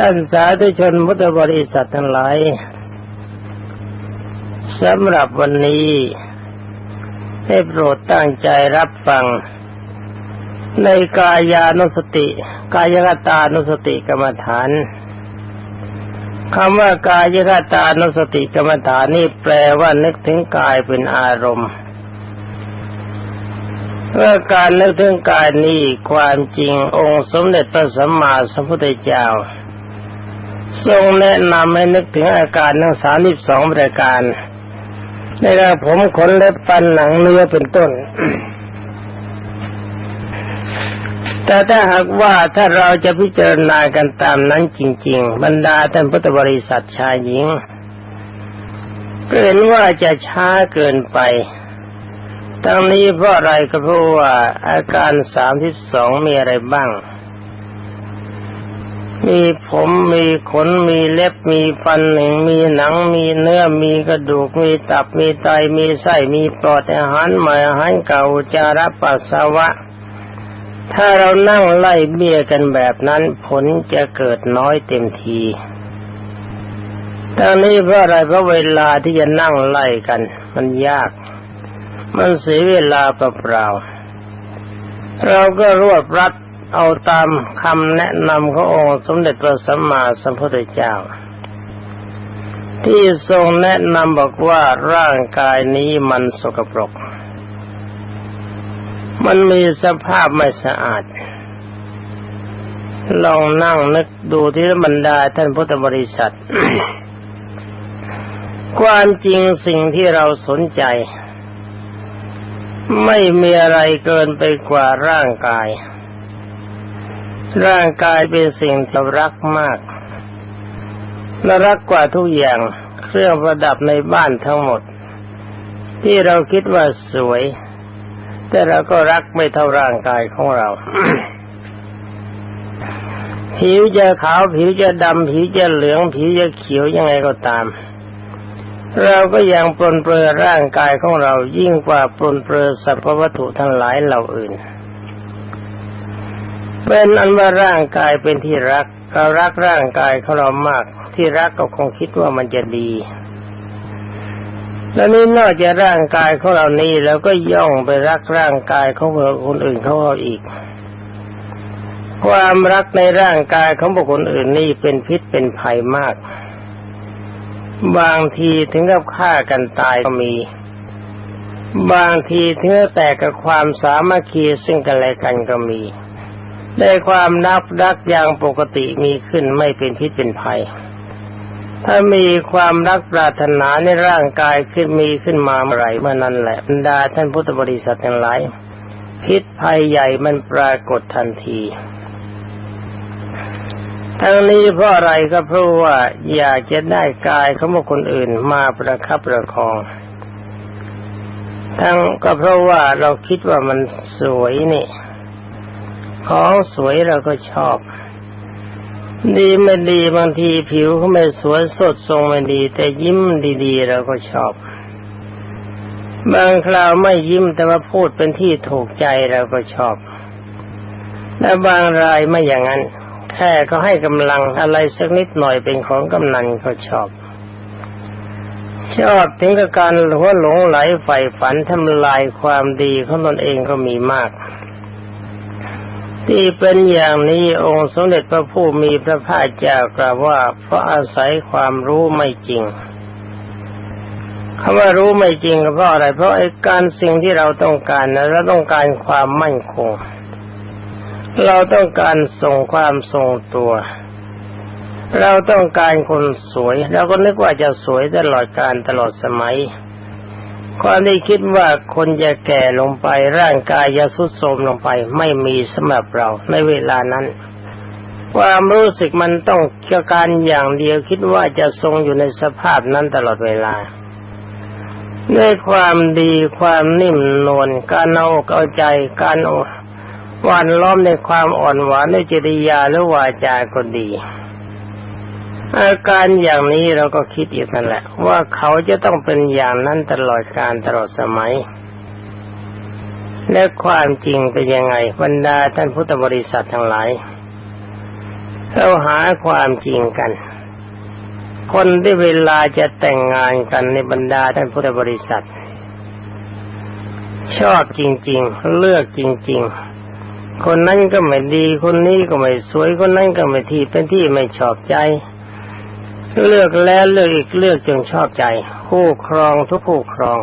ท่านสาธุชนพุทธบริษัททั้งหลายสำหรับวันนี้ให้โปรดตั้งใจรับฟัง ในกายานุสติ กายกตานุสติกรรมฐานคำว่ากายกตานุสติกรรมฐานนี่แปลว่านึกถึงกายเป็นอารมณ์เมื่อการนึกถึงกายนี้ความจริงองค์สมเด็จพระสัมมาสัมพุทธเจ้า ทรงแนะนำให้นึกถึงอาการทั้งสามสิบสองประการในเรื่องผมขนเล็บฟันหนังเนื้อเป็นต้น แต่ถ้าหากว่าถ้าเราจะพิจารณากันตามนั้นจริง ๆ บรรดาท่านพุทธบริษัทชายหญิงก็เห็นว่าจะช้าเกินไปทั้งนี้เพราะอะไรก็เพราะว่าอาการสามที่สองมีอะไรบ้าง มีผมมีขนมีเล็บมีฟันหนึ่งมีหนังมีเนื้อมีกระดูกมีตับมีไตมีไส้มีปอดอาหารใหม่อาหารเก่าจาระปัสสาวะ ถ้าเรานั่งไล่เบี้ยกันแบบนั้นผลจะเกิดน้อยเต็มทีทั้งนี้เพราะอะไรเพราะเวลาที่จะนั่งไล่กัน มันยาก มันเสียเวลาเปล่าๆเราก็รวบรัด เอาตามคำแนะนำขององค์สมเด็จพระสัมมาสัมพุทธเจ้า ที่ทรงแนะนำบอกว่าร่างกายนี้มันสกปรก มันมีสภาพไม่สะอาด ลองนั่งนึกดูที่บรรดาท่านพุทธบริษัท ความจริงสิ่งที่เราสนใจ ไม่มีอะไรเกินไปกว่าร่างกาย ร่างกายเป็นสิ่งที่รักมากและรักกว่าทุกอย่างเครื่องประดับในบ้านทั้งหมด ที่เราคิดว่าสวย แต่เราก็รักไม่เท่าร่างกายของเรา ผิวจะขาวผิวจะดำผิวจะเหลืองผิวจะเขียวยังไงก็ตาม เราก็ยังปลนเปลือร่างกายของเรายิ่งกว่าปลนเปลือสรรพวัตถุทั้งหลายเหล่าอื่น เป็นอันว่าร่างกายเป็นที่รักเรารักร่างกายของเรามาก ที่รักก็คงคิดว่ามันจะดีแล้วนี่นอกจากร่างกายของเรานี้เราก็ย่องไปรักร่างกายของคนอื่นเขาเอาอีก ความรักในร่างกายของบุคคลอื่นนี่เป็นพิษเป็นภัยมาก บางทีถึงกับฆ่ากันตายก็มี บางทีถึงแตกกับความสามัคคีซึ่งกันและกันก็มี ได้ความนับรักอย่างปกติมีขึ้นไม่เป็นพิษเป็นภัย ถ้ามีความรักปรารถนาในร่างกายขึ้นมีขึ้นมาเมื่อไรเมื่อนั้นแหละบรรดาท่านพุทธบริษัททั้งหลายพิษภัยใหญ่มันปรากฏทันที ทั้งนี้เพราะอะไรก็เพราะว่าอยากจะได้กายเของบุคคลอื่นมาประคับประคอง ทั้งก็เพราะว่าเราคิดว่ามันสวยนี่ ของสวยเราก็ชอบ ดีไม่ดีบางทีผิวเขาไม่สวยสดทรงไม่ดี แต่ยิ้มดีๆเราก็ชอบ บางคราวไม่ยิ้มแต่ว่าพูดเป็นที่ถูกใจเราก็ชอบและบางรายไม่อย่างนั้น แค่เขาให้กำลังอะไรสักนิดหน่อยเป็นของกำนันก็ชอบ ชอบถึงกับการหัวหลงไหลใฝ่ฝันทำลายความดีของตนเองก็มีมาก ที่เป็นอย่างนี้องค์สมเด็จพระผู้มีพระภาคเจ้ากล่าวว่า เพราะอาศัยความรู้ไม่จริงคำว่ารู้ไม่จริงก็เพราะอะไร เพราะไอ้การสิ่งที่เราต้องการนะเราต้องการความมั่นคง เราต้องการส่งความทรงตัว เราต้องการคนสวย เราก็นึกว่าจะสวยตลอดการตลอดสมัย ความที่คิดว่าคนจะแก่ลงไปร่างกายจะทรุดโทรมลงไปไม่มีสำหรับเราในเวลานั้น ความรู้สึกมันต้องเกี่ยวการอย่างเดียวคิดว่าจะทรงอยู่ในสภาพนั้นตลอดเวลาด้วยความดีความนิ่มนวลการเอาเอาใจการอาหวานล้อมในความอ่อนหวานในจริยาหรือวาจาก็ดี อาการอย่างนี้เราก็คิดอีกนั่นแหละ ว่าเขาจะต้องเป็นอย่างนั้นตลอดการตลอดสมัย และความจริงเป็นยังไงบรรดาท่านพุทธบริษัททั้งหลายเราหาความจริงกัน คนที่เวลาจะแต่งงานกันในบรรดาท่านพุทธบริษัท ชอบจริง ๆ เลือกจริง ๆคนนั้นก็ไม่ดี คนนี้ก็ไม่สวย คนนั้นก็ไม่ที่เป็นที่ไม่ชอบใจ เลือกแล้วเลือกอีกเลือกจนชอบใจ คู่ครองทุกคู่ครอง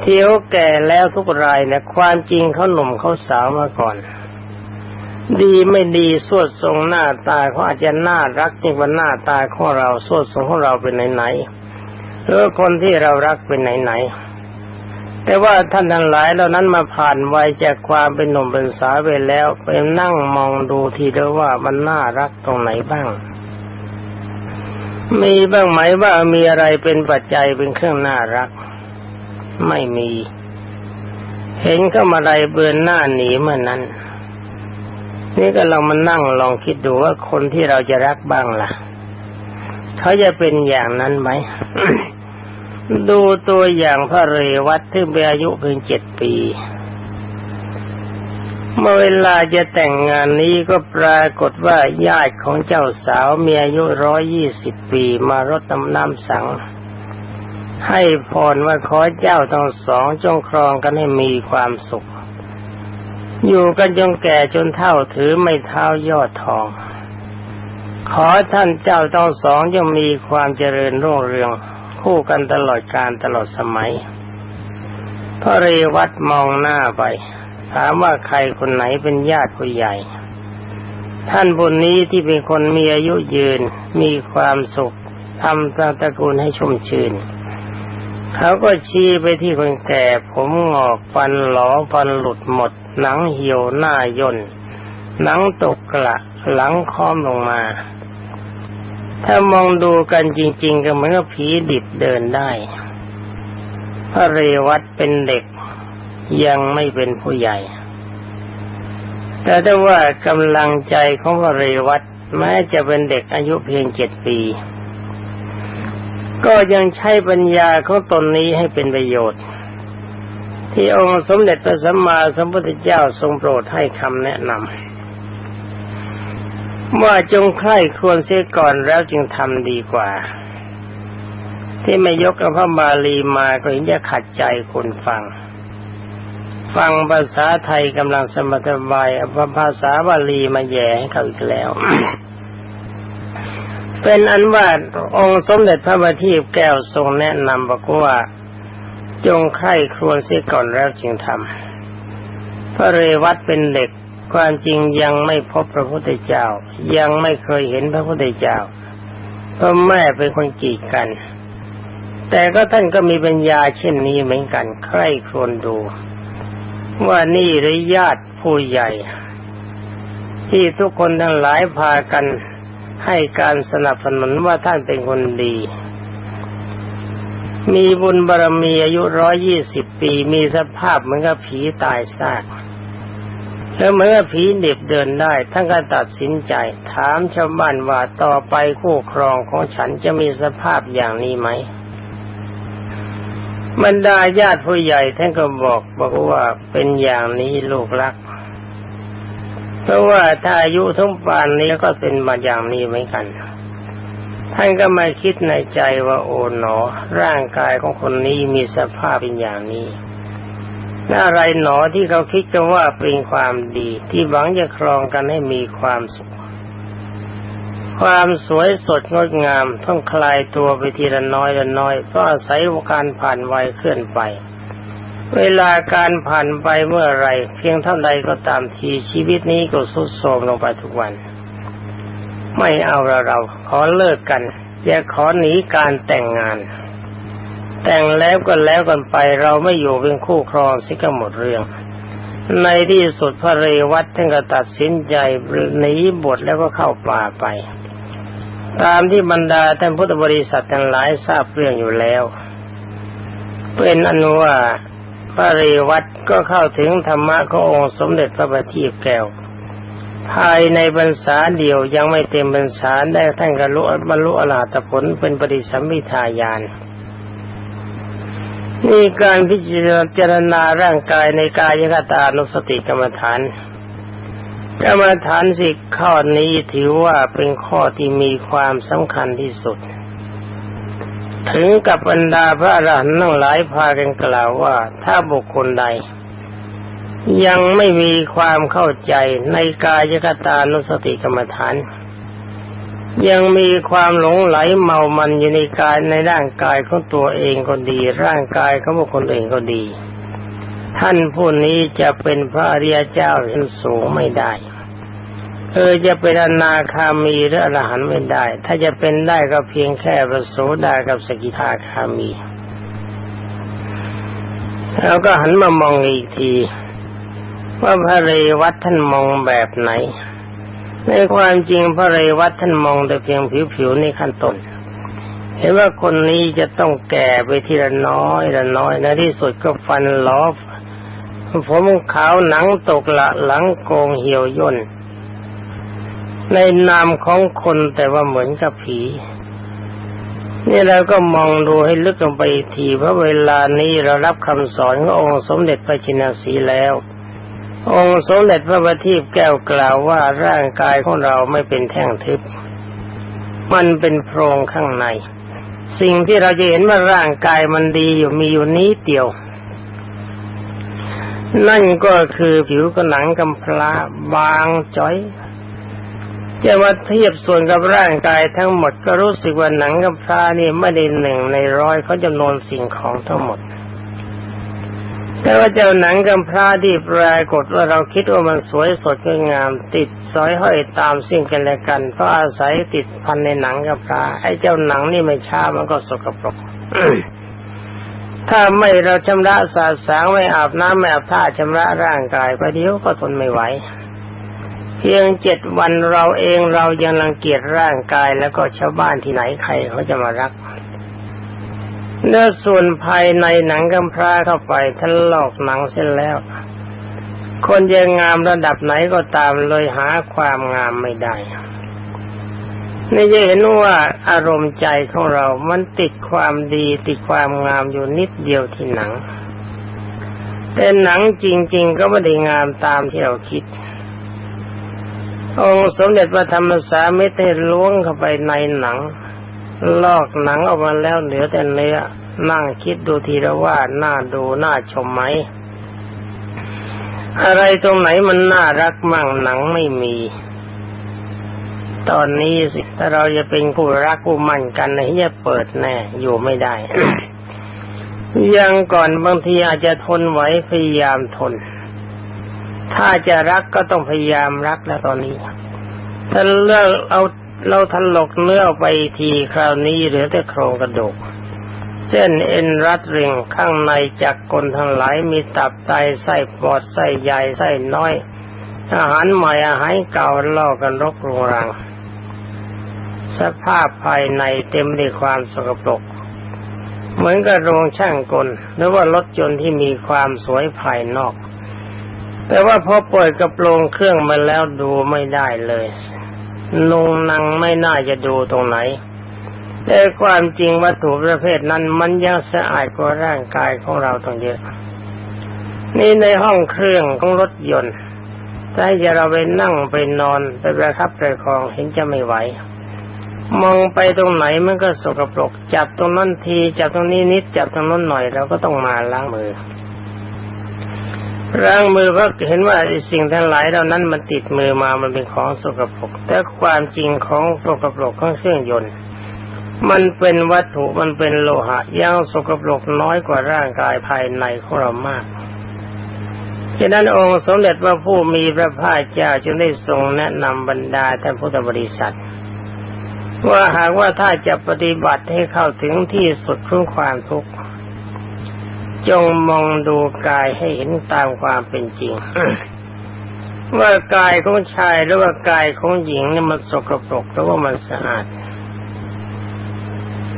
เที่ยวแก่แล้วทุกรายนี่ยความจริงเขาหนุ่มเขาสาวมาก่อน ดีไม่ดีสวดทรงหน้าตาเขาอาจจะน่ารักยิ่งกว่าหน้าตาของเราสวดทรงของเราเป็นไหนๆหรือคนที่เรารักเป็นไหนๆแต่ว่าท่านทั้งหลายเหล่านั้นมาผ่านวัยจากความเป็นหนุ่มเป็นสาวไปแล้วไปนั่งมองดูทีเดียวว่ามันน่ารักตรงไหนบ้าง มีบ้างไหมว่ามีอะไรเป็นปัจจัยเป็นเครื่องน่ารัก ไม่มี เห็นก็มาไรเบือนหน้าหนีเมื่อนนั้น นี่ก็ลองมานั่งลองคิดดูว่าคนที่เราจะรักบ้างล่ะ เขาจะเป็นอย่างนั้นไหม ดูตัวอย่างพระเรวัตที่มีอายุเพียงเจ็ดปี เมื่อเวลาจะแต่งงานนี้ก็ปรากฏว่าญาติของเจ้าสาวมีอายุร้อยยี่สิบปีมารดน้ำน้ำสัง ให้พรว่าขอเจ้าทั้งสองจงครองกันให้มีความสุข อยู่กันจนแก่จนเท่าถือไม่เท้ายอดทอง ขอท่านเจ้าทั้งสองจงมีความเจริญรุ่งเรือง คู่กันตลอดกาลตลอดสมัยพระเรวัตมองหน้าไป ถามว่าใครคนไหนเป็นญาติผู้ใหญ่ ท่านบุญนี้ที่เป็นคนมีอายุยืน มีความสุขทำตระกูลให้ชุ่มชื่น เขาก็ชี้ไปที่คนแก่ ผมงอกฟันหลอฟันหลุดหมด หนังเหี่ยวหน้าย่นหนังตกกระหลังค้อมลงมา ถ้ามองดูกันจริง ๆ ก็เหมือนกับผีดิบเดินได้ พระเรวัตเป็นเด็ก ยังไม่เป็นผู้ใหญ่ แต่ถ้าว่ากำลังใจของพระเรวัตแม้จะเป็นเด็กอายุเพียงเจ็ดปี ก็ยังใช้ปัญญาของตนนี้ให้เป็นประโยชน์ ที่องค์สมเด็จพระสัมมาสัมพุทธเจ้าทรงโปรดให้คำแนะนำว่าจงใคร่ควรเสียก่อนแล้วจึงทำดีกว่า ที่ไม่ยกพระบาลีมาก็เห็นจะขัดใจคนฟัง ฟังภาษาไทยกำลังสมถบายเอาภาษาบาลีมาแย่ให้เขาอีกแล้ว เป็นอันว่าองค์สมเด็จพระบัณฑิตแก้วทรงแนะนำบอกว่า จงใคร่ครวญเสียก่อนแล้วจึงทำพระเรวัตเป็นเด็กความจริงยังไม่พบพระพุทธเจ้า ยังไม่เคยเห็นพระพุทธเจ้าเพราะแม่เป็นคนกีดกัน แต่ก็ท่านก็มีปัญญาเช่นนี้เหมือนกัน ใคร่ครวญดู ว่านี่หรือญาติผู้ใหญ่ ที่ทุกคนทั้งหลายพากันให้การสนับสนุนว่าท่านเป็นคนดี มีบุญบารมีอายุร้อยยี่สิบปี มีสภาพเหมือนกับผีตายซากแล้วเมื่อผีเด็บเดินได้ท่านก็ตัดสินใจ ถามชาวบ้านว่าต่อไปคู่ครองของฉันจะมีสภาพอย่างนี้ไหม บรรดาญาติผู้ใหญ่ท่านก็บอกบอกว่าเป็นอย่างนี้ลูกรัก เพราะว่าถ้าอายุทั้งปานนี้ก็เป็นมาอย่างนี้เหมือนกันท่านก็มาคิดในใจว่าโอ๋หนอ ร่างกายของคนนี้มีสภาพเป็นอย่างนี้อะไรหนอที่เขาคิดกันว่าเป็นความดีที่หวังจะครองกันให้มีความสุข ความสวยสดงดงามต้องคลายตัวไปทีละน้อยละน้อยเพราะอาศัยการผ่านวัยเคลื่อนไป เวลาการผ่านไปเมื่อไรเพียงเท่าใดก็ตามทีชีวิตนี้ก็สุดโทรมลงไปทุกวัน ไม่เอาเราเราขอเลิกกัน อย่าขอหนีการแต่งงาน แต่งแล้วก็แล้วกันไปเราไม่อยู่เป็นคู่ครองสิก็หมดเรื่อง ในที่สุดพระเรวัตท่านก็ตัดสินใจหนีบทแล้วก็เข้าป่าไป ตามที่บรรดาท่านพุทธบริษัททั้งหลายทราบเรื่องอยู่แล้ว เป็นอนุว่าพระเรวัตก็เข้าถึงธรรมะขององค์สมเด็จพระบัณฑิตแก้ว ภายในบรรษาเดียวยังไม่เต็มบรรษาได้ท่านกรุบรรลุอรหัตผลเป็นปฏิสัมพิทายาน นี่การพิจารณาร่างกายในกายคตานุสติกรรมฐานกรรมฐานสิกข้อนี้ถือว่าเป็นข้อที่มีความสำคัญที่สุด ถึงกับบรรดาพระอรหันต์ทั้งหลายพากันกล่าวว่าถ้าบุคคลใด ยังไม่มีความเข้าใจในกายกตานุสติกรรมฐาน ยังมีความหลงไหลเมามันอยู่ในกายในร่างกายของตัวเองก็ดี ร่างกายของบุคคลอื่นก็ดี ท่านผู้นี้จะเป็นพระอริยเจ้าชั้นสูงไม่ได้เออจะเป็นอนาคามีหรืออรหันต์ไม่ได้ ถ้าจะเป็นได้ก็เพียงแค่พระโสดากับสกิทาคามี แล้วก็หันมามองอีกที ว่าพระเรวัตท่านมองแบบไหน ในความจริงพระเรวัตท่านมองแต่เพียงผิวๆในขั้นต้นเห็นว่าคนนี้จะต้องแก่ไปทีละน้อยละน้อยในที่สุดก็ฟันล้อผมขาวหนังตกละหลังโกงเหี่ยวย่น ในนามของคนแต่ว่าเหมือนกับผี นี่เราก็มองดูให้ลึกลงไปทีเพราะเวลานี้เรารับคำสอนขององค์สมเด็จพระจินสีแล้ว องค์สมเด็จพระบัณฑิตแก้วกล่าวว่าร่างกายของเราไม่เป็นแท่งทึบ มันเป็นโพรงข้างใน สิ่งที่เราจะเห็นว่าร่างกายมันดีอยู่มีอยู่นี้เดียว นั่นก็คือผิวกระหนังกำพร้าบางจ้อยจะมาเทียบส่วนกับร่างกายทั้งหมดก็รู้สึกว่าหนังกำพร้านี่ไม่ได้หนึ่งในร้อยเขาจำนวนสิ่งของทั้งหมด แต่ว่าเจ้าหนังกำพร้าที่ปรากฏว่าเราคิดว่ามันสวยสดงดงาม ติดสอยห้อยตามสิ่งกันและกัน เพราะอาศัยติดพันในหนังกำพร้าไอ้เจ้าหนังนี่ไม่ช้ามันก็สกปรกถ้าไม่เราชำระสาสางไม่อาบน้ำไม่อาบท่าชำระร่างกายประเดี๋ยวก็ทนไม่ไหวเพียงเจ็ดวันเราเองเรายังรังเกียจร่างกายแล้วก็ชาวบ้านที่ไหนใครเขาจะมารัก เนื้อส่วนภายในหนังกำพร้าเข้าไปท่านลอกหนังเส้นแล้ว คนจะงงามระดับไหนก็ตามเลยหาความงามไม่ได้นี่จะเห็นว่าอารมณ์ใจของเรา มันติดความดีติดความงามอยู่นิดเดียวที่หนัง แต่หนังจริง ๆ ก็ไม่ได้งามตามที่เราคิด องค์สมเด็จพระธรรมสามิตรให้ล้วงเข้าไปในหนัง ลอกหนังออกมาแล้วเหลือแต่เนื้อนั่งคิดดูทีละว่าน่าดูน่าชมไหม อะไรตรงไหนมันน่ารักมั่งหนังไม่มี ตอนนี้สิถ้าเราจะเป็นคู่รักคู่มั่นกันนะจะเปิดแน่อยู่ไม่ได้ ยังก่อนบางทีอาจจะทนไหวพยายามทน ถ้าจะรักก็ต้องพยายามรักแล้วตอนนี้ถ้าเลิกเอา เราถลกเนื้อไปทีคราวนี้เหลือแต่โครงกระดูกเส้นเอ็นรัดริงข้างในจากกลทั้งหลายมีตับไตไส้ปอดไส้ใหญ่ไส้น้อย อาหารใหม่อาหารเก่าล่อกันรกรุงรัง สภาพภายในเต็มด้วยความสกปรกเหมือนกับโรงช่างกลหรือว่ารถยนต์ที่มีความสวยภายนอก แต่ว่าพอเปิดกระโปรงเครื่องมาแล้วดูไม่ได้เลย นุงนังไม่น่าจะดูตรงไหน แต่ความจริงวัตถุประเภทนั้นมันยังสะอาดกว่าร่างกายของเราต้องเยอะ นี่ในห้องเครื่องของรถยนต์ถ้าจะเราไปนั่งไปนอนไปประคับประคองเห็นจะไม่ไหว มองไปตรงไหนมันก็สกปรก จับตรงนั้นที จับตรงนี้นิด จับตรงนั้นหน่อยเราก็ต้องมาล้างมือ ล้างมือเพราะเห็นว่าสิ่งทั้งหลายเหล่านั้นมันติดมือมามันเป็นของสกปรกแต่ความจริงของสกปรกของเครื่องยนต์ มันเป็นวัตถุมันเป็นโลหะยังสกปรกน้อยกว่าร่างกายภายในของเรามากฉะนั้นองค์สมเด็จพระผู้มีพระภาคเจ้าจึงได้ทรงแนะนำบรรดาท่านพุทธบริษัท ว่าหากว่าถ้าจะปฏิบัติให้เข้าถึงที่สุดของความทุกข์ จงมองดูกายให้เห็นตามความเป็นจริง ว่ากายของชายหรือว่ากายของหญิงเนี่ยมันสกปรกหรือว่ามันสะอาด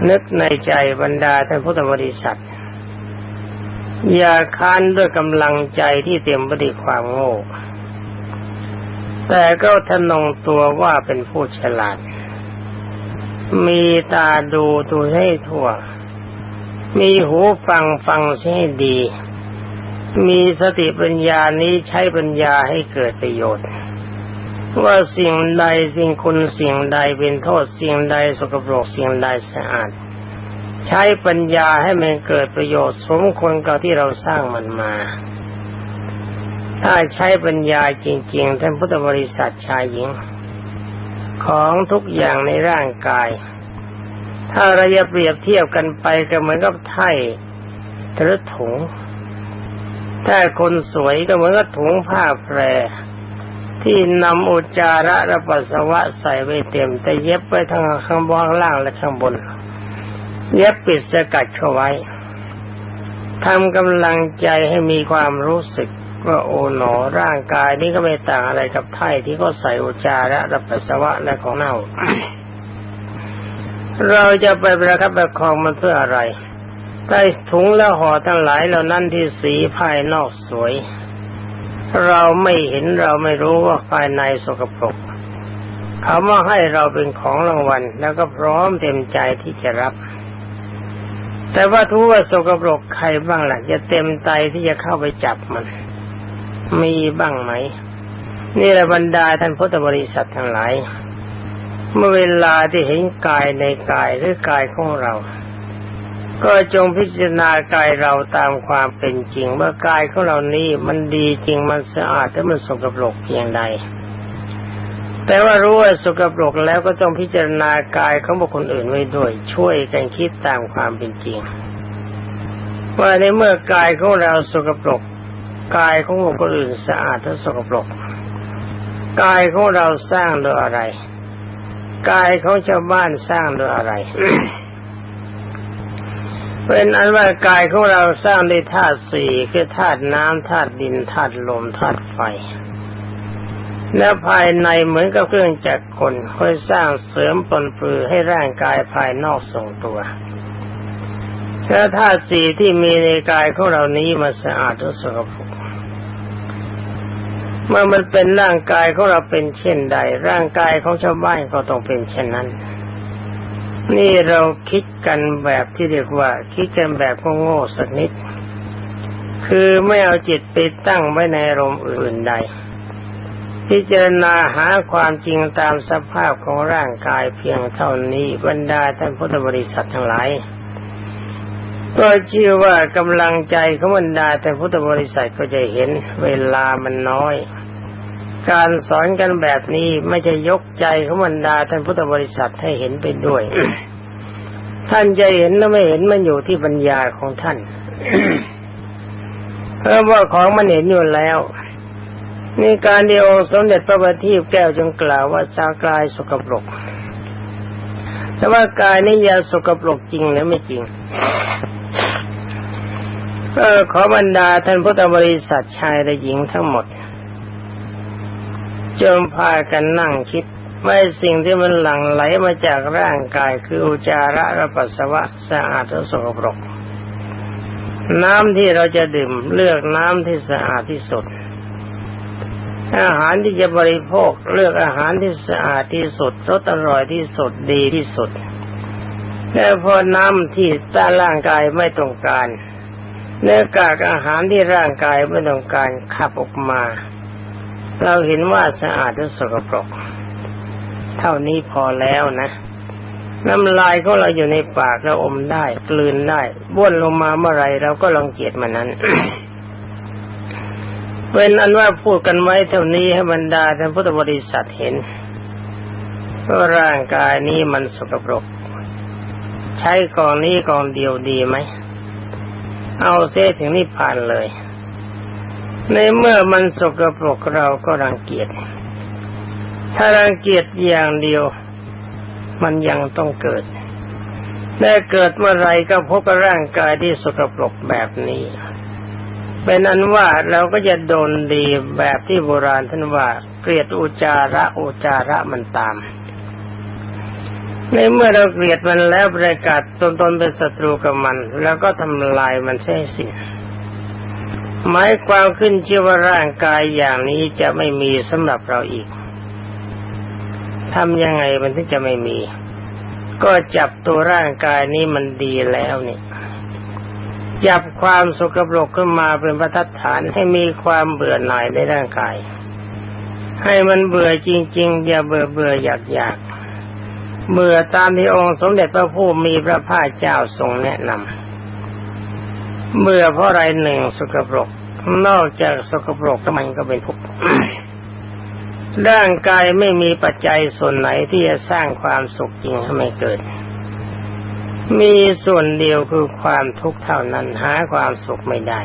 นึกในใจบรรดาท่านพุทธบริษัท อย่าค้านด้วยกำลังใจที่เต็มไปด้วยความโง่ แต่ก็ทะนงตัวว่าเป็นผู้ฉลาด มีตาดูดูให้ทั่ว มีหูฟังฟังให้ดี มีสติปัญญานี้ใช้ปัญญาให้เกิดประโยชน์ ว่าสิ่งใดสิ่งคุณสิ่งใดเป็นโทษสิ่งใดสกปรกสิ่งใดสะอาด ใช้ปัญญาให้มันเกิดประโยชน์สมควรกับที่เราสร้างมันมา ถ้าใช้ปัญญาจริง ๆ ท่านพุทธบริษัทชายหญิง ของทุกอย่างในร่างกาย ถ้าเราจะเปรียบเทียบกันไปก็เหมือนกับไถ่หรือถุง ถ้าคนสวยก็เหมือนกับถุงผ้าแพร ที่นำอุจจาระและปัสสาวะใส่ไว้เต็ม แต่เย็บไว้ทั้งข้างบนข้างล่างและข้างบน เย็บปิดสกัดเข้าไว้ทำกำลังใจให้มีความรู้สึกว่าโอ๋หนอร่างกายนี้ก็ไม่ต่างอะไรกับไถ่ที่เขาใส่อุจจาระและปัสสาวะและของเน่า เราจะไปประคับประคองมันเพื่ออะไรใต้ถุงและห่อทั้งหลายเหล่านั้นที่สีภายนอกสวย เราไม่เห็นเราไม่รู้ว่าภายในสกปรกเขามาให้เราเป็นของรางวัลแล้วก็พร้อมเต็มใจที่จะรับ แต่ว่าทุกว่าสกปรกใครบ้างล่ะจะเต็มใจที่จะเข้าไปจับมัน มีบ้างไหม นี่แหละบรรดาท่านพุทธบริษัททั้งหลาย เมื่อเวลาที่เห็นกายในกายหรือกายของเรา ก็จงพิจารณากายเราตามความเป็นจริงเมื่อกายของเรานี้มันดีจริงมันสะอาดแต่มันสกปรกเพียงใด แต่ว่ารู้ว่าสกปรกแล้วก็ต้องพิจารณากายของบุคคลอื่นไว้ด้วย ช่วยกันคิดตามความเป็นจริง ว่าในเมื่อกายของเราสกปรกกายของบุคคลอื่นสะอาดและสกปรกกายของเราสร้างโดยอะไร กายของชาวบ้านสร้างโดยอะไร เป็นอันว่ากายของเราสร้างด้วยธาตุสี่คือธาตุน้ำธาตุดินธาตุลมธาตุไฟ และภายในเหมือนกับเครื่องจักรกลคอยสร้างเสริมปนปลือให้ร่างกายภายนอกทรงตัวและธาตุสี่ที่มีในกายของเรานี้มันสะอาดหรือสกปรก เมื่อมันเป็นร่างกายของเราเป็นเช่นใด ร่างกายของชาวบ้านก็ต้องเป็นเช่นนั้น นี่เราคิดกันแบบที่เรียกว่า คิดกันแบบโง่ๆสักนิด คือไม่เอาจิตไปตั้งไว้ในอารมณ์อื่นใดพิจารณาหาความจริงตามสภาพของร่างกายเพียงเท่านี้บรรดาท่านพุทธบริษัททั้งหลาย ก็เชื่อว่ากำลังใจของบรรดาแต่พุทธบริษัทก็จะเห็นเวลามันน้อย การสอนกันแบบนี้ไม่จะยกใจของบรรดาท่านพุทธบริษัทให้เห็นไปด้วย ท่านจะเห็นแล้วไม่เห็นมันอยู่ที่ปัญญาของท่านเพราะว่าของมันเห็นอยู่แล้วนี่การเดียวสมเด็จพระบัณฑิตแก้วจึงกล่าวว่าชากายสกปรกแต่ว่ากายนี้ยาสกปรกจริงหรือไม่จริง ออขอบรรดาท่านพุทธบริษัทชายและหญิงทั้งหมดจงพากันนั่งคิดไม่สิ่งที่มันหลั่งไหลมาจากร่างกายคืออุจาระและปัสสาวะสะอาดหรือสกปรก น้ำที่เราจะดื่มเลือกน้ำที่สะอาดที่สุด อาหารที่จะบริโภคเลือกอาหารที่สะอาดที่สุดรสอร่อยที่สุดดีที่สุดแต่พอน้ำที่ต้านร่างกายไม่ต้องการ เนื้อกากอาหารที่ร่างกายไม่ต้องการขับออกมา เราเห็นว่าสะอาดหรือสกปรก เท่านี้พอแล้วนะ น้ำลายของเราอยู่ในปากเราอมได้ กลืนได้บ้วนลงมาเมื่อไรเราก็รังเกียจมันนั้นเป็นอันว่าพูดกันไว้เท่านี้ให้บรรดาท่านพุทธบริษัทเห็นว่าร่างกายนี้มันสกปรก ใช้กองนี้กองเดียวดีไหม เอาเส้ถึงนิพพานเลย ในเมื่อมันสกปรกเราก็รังเกียจ ถ้ารังเกียจอย่างเดียว มันยังต้องเกิดแต่เกิดเมื่อไรก็พบกับร่างกายที่สกปรกแบบนี้เป็นนั้นว่าเราก็จะโดนดีแบบที่โบราณท่านว่า เกลียดอุจาระอุจาระมันตาม ในเมื่อเราเกลียดมันแล้วประกาศตนตนเป็นศัตรูกับมัน แล้วก็ทำลายมันใช่สิหมายความขึ้นเชื่อว่าร่างกายอย่างนี้จะไม่มีสำหรับเราอีกทำยังไงมันถึงจะไม่มี ก็จับตัวร่างกายนี้มันดีแล้วนี่จับความสกปรกขึ้นมาเป็นประทัดฐานให้มีความเบื่อหน่ายในร่างกาย ให้มันเบื่อจริง ๆ อย่าเบื่อเบื่ออยากอยาก เบื่อตามที่องค์สมเด็จพระผู้มีพระภาคเจ้าทรงแนะนำเบื่อเพราะไรหนึ่งสกปรก นอกจากสกปรกมันก็เป็นทุกข์ร่างกายไม่มีปัจจัยส่วนไหนที่จะสร้างความสุขจริงให้ไม่เกิด มีส่วนเดียวคือความทุกข์เท่านั้นหาความสุขไม่ได้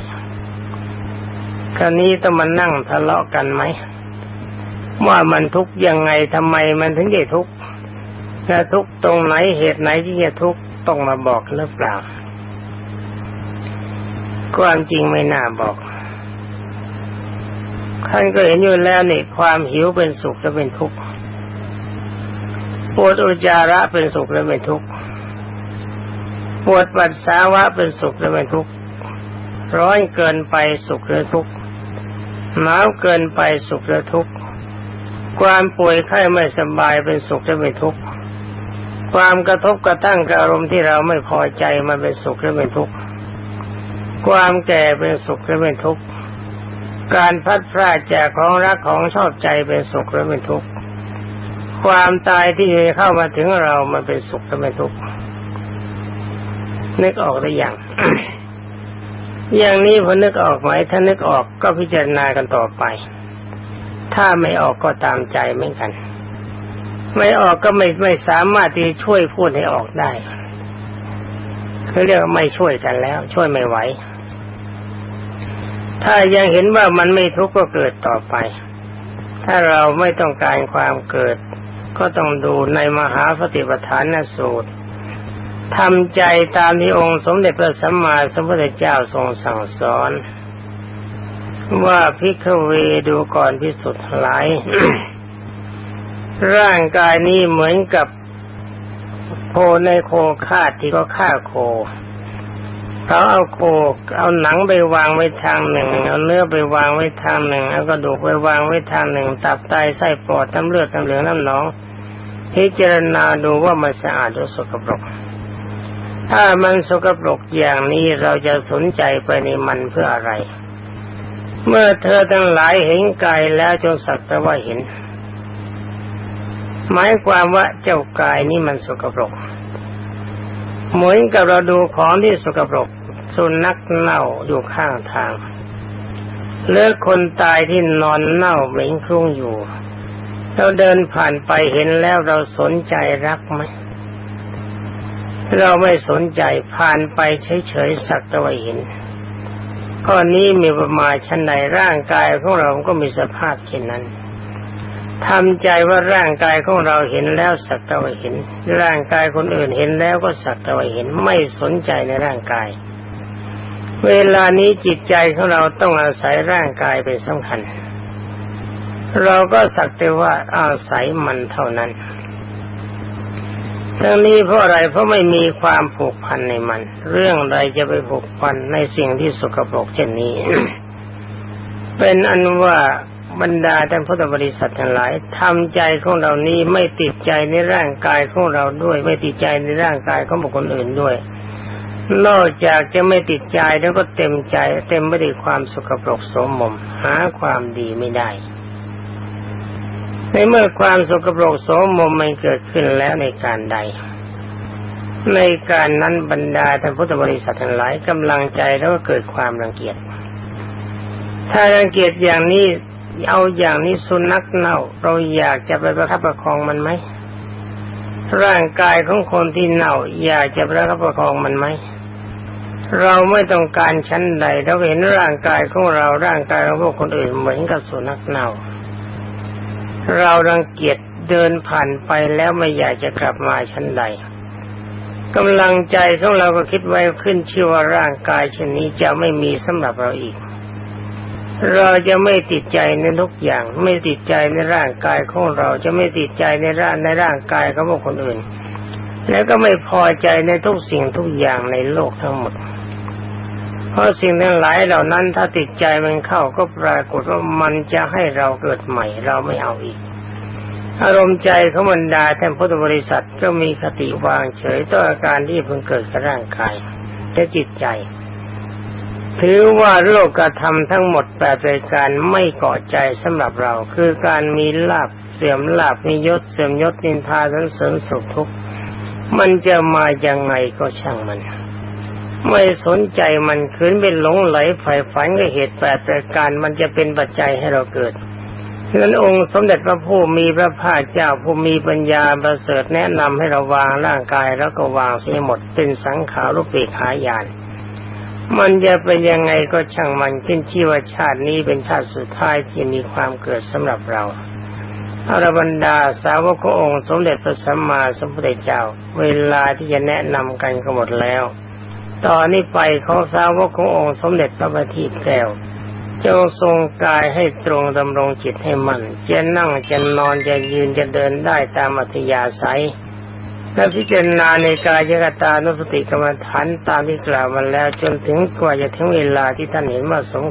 คราวนี้ต้องมานั่งทะเลาะกันไหมว่ามันทุกข์ยังไงทำไมมันถึงได้ทุกข์ จะทุกตรงไหนเหตุไหนที่จะทุกต้องมาบอกหรือเปล่าความจริงไม่น่าบอกท่านก็เห็นอยู่แล้วนี่ความหิวเป็นสุขและเป็นทุกข์ปวดอุจจาระเป็นสุขและเป็นทุกข์ปวดปัสสาวะเป็นสุขและเป็นทุกข์ร้อนเกินไปสุขหรือทุกข์หนาวเกินไปสุขหรือทุกข์ความป่วยไข้ไม่สบายเป็นสุขและเป็นทุกข์ ความกระทบกระทั่งกับอารมณ์ที่เราไม่พอใจมันเป็นสุขและเป็นทุกข์ความแก่เป็นสุขและเป็นทุกข์การพัดพลาดจากของรักของชอบใจเป็นสุขและเป็นทุกข์ความตายที่เข้ามาถึงเรามันเป็นสุขและเป็นทุกข์นึกออกหรือยังอย่างนี้พอนึกออกไหมถ้านึกออกก็พิจารณากันต่อไป ถ้าไม่ออกก็ตามใจเหมือนกัน ไม่ออกก็ไม่ไม่สามารถที่ช่วยพูดให้ออกได้เขาเรียกว่าไม่ช่วยกันแล้ว ช่วยไม่ไหว ถ้ายังเห็นว่ามันไม่ทุกข์ก็เกิดต่อไป ถ้าเราไม่ต้องการความเกิด ก็ต้องดูในมหาสติปัฏฐานสูตรทำใจตามที่องค์สมเด็จพระสัมมาสัมพุทธเจ้าทรงสั่งสอน ว่าพิกเวดูก่อนพิสุทธิ์หลาย ร่างกายนี้เหมือนกับโคในโคคาดที่ก็ฆ่าโคเขาเอาโคเอาหนังไปวางไว้ทางหนึ่ง เอาเนื้อไปวางไว้ทางหนึ่งเอากระดูกไปวางไว้ทางหนึ่ง ตับไตไส้ปอดน้ำเลือดน้ำเหลืองน้ำหนองพิจารณาดูว่ามันสะอาดหรือสกปรก ถ้ามันสกปรกอย่างนี้เราจะสนใจไปในมันเพื่ออะไร เมื่อเธอทั้งหลายเห็นกายแล้วจงสักแต่ว่าเห็น หมายความว่าเจ้ากายนี้มันสกปรกเหมือนกับเราดูของที่สกปรกสุนัขเน่าอยู่ข้างทางเลือกคนตายที่นอนเน่าเหม็นคลุ้งอยู่ เราเดินผ่านไปเห็นแล้วเราสนใจรักไหมเราไม่สนใจผ่านไปเฉยๆสักต่ว่าเห็นข้อนี้มีประมาณชั้นใดร่างกายของเราก็มีสภาพเช่นนั้น ทำใจว่าร่างกายของเราเห็นแล้วสักแต่ว่าเห็น ร่างกายคนอื่นเห็นแล้วก็สักแต่ว่าเห็นไม่สนใจในร่างกาย เวลานี้จิตใจของเราต้องอาศัยร่างกายเป็นสำคัญ เราก็สักแต่ว่าอาศัยมันเท่านั้นทั้งนี้เพราะอะไรเพราะไม่มีความผูกพันในมัน เรื่องใดจะไปผูกพันในสิ่งที่สกปรกเช่นนี้ เป็นอันว่า บรรดาท่านพุทธบริษัททั้งหลายทำใจของเรานี้ไม่ติดใจในร่างกายของเราด้วย ไม่ติดใจในร่างกายของบุคคลอื่นด้วย นอกจากจะไม่ติดใจแล้วก็เต็มใจ เต็มไปด้วยความสกปรกสมมมหาความดีไม่ได้ ในเมื่อความสกปรกโสมมมันเกิดขึ้นแล้วในการใด ในการนั้นบรรดาท่านพุทธบริษัททั้งหลายกำลังใจแล้วก็เกิดความรังเกียจถ้ารังเกียจอย่างนี้ เอาอย่างนี้สุนัขเน่า เราอยากจะไปประคับประคองมันไหมร่างกายของคนที่เน่า อยากจะประคับประคองมันไหมเราไม่ต้องการชั้นใดเราเห็นร่างกายของเราร่างกายของพวกคนอื่นเหมือนกับสุนัขเน่า เรารังเกียจเดินผ่านไปแล้วไม่อยากจะกลับมาชั้นใดกำลังใจของเราก็คิดไว้ขึ้นชื่อว่าร่างกายชนนี้จะไม่มีสำหรับเราอีก เราจะไม่ติดใจในทุกอย่าง ไม่ติดใจในร่างกายของเราจะไม่ติดใจในร่างในร่างกายของบุคคลอื่น แล้วก็ไม่พอใจในทุกสิ่งทุกอย่างในโลกทั้งหมด เพราะสิ่งทั้งหลายเหล่านั้นถ้าติดใจมันเข้าก็ปรากฏว่ามันจะให้เราเกิดใหม่ เราไม่เอาอีก อารมณ์ใจของบรรดาท่านพุทธบริษัทก็มีคติวางเฉยต่ออาการที่เพิ่งเกิดกับร่างกายและจิตใจ ถือว่าโลกกระทำทั้งหมดแปดรายการไม่เกาะใจสำหรับเรา คือการมีลาบเสื่อมลาบมียศเสื่อมยศนินทาสันเสริญสุขทุกข์มันจะมาอยังไงก็ช่างมัน ไม่สนใจมันคืนเป็นหลงไหลฝ่ฝันกับเหตุแปดรายการมันจะเป็นปัจจัยให้เราเกิดฉะนั้นองค์สมเด็จพระผู้มีพระภาคเจ้าผู้มีปัญญาประเสริฐแนะนำให้เราวางร่างกายแล้วก็วางเสียหมดเป็นสังขารุปเปกขายาน มันจะเป็นยังไงก็ช่างมันขึ้นชื่อว่าชาตินี้เป็นชาติสุดท้ายที่มีความเกิดสำหรับเราอรบรรดาสาวกององค์สมเด็จพระสัมมาสัมพุทธเจ้า เวลาที่จะแนะนำกันก็หมดแล้ว ตอนนี้ไปของสาวกขององค์สมเด็จพระบัณฑิตแก้วจงทรงกายให้ตรงดำรงจิตให้มันจะนั่งจะนอนจะยืนจะเดินได้ตามอัธยาศัย และพิจารณาในกายกตานุสติกรรมฐานตามที่กล่าวมาแล้วจนถึงกว่าจะถึงเวลาที่ท่านเห็นว่าสม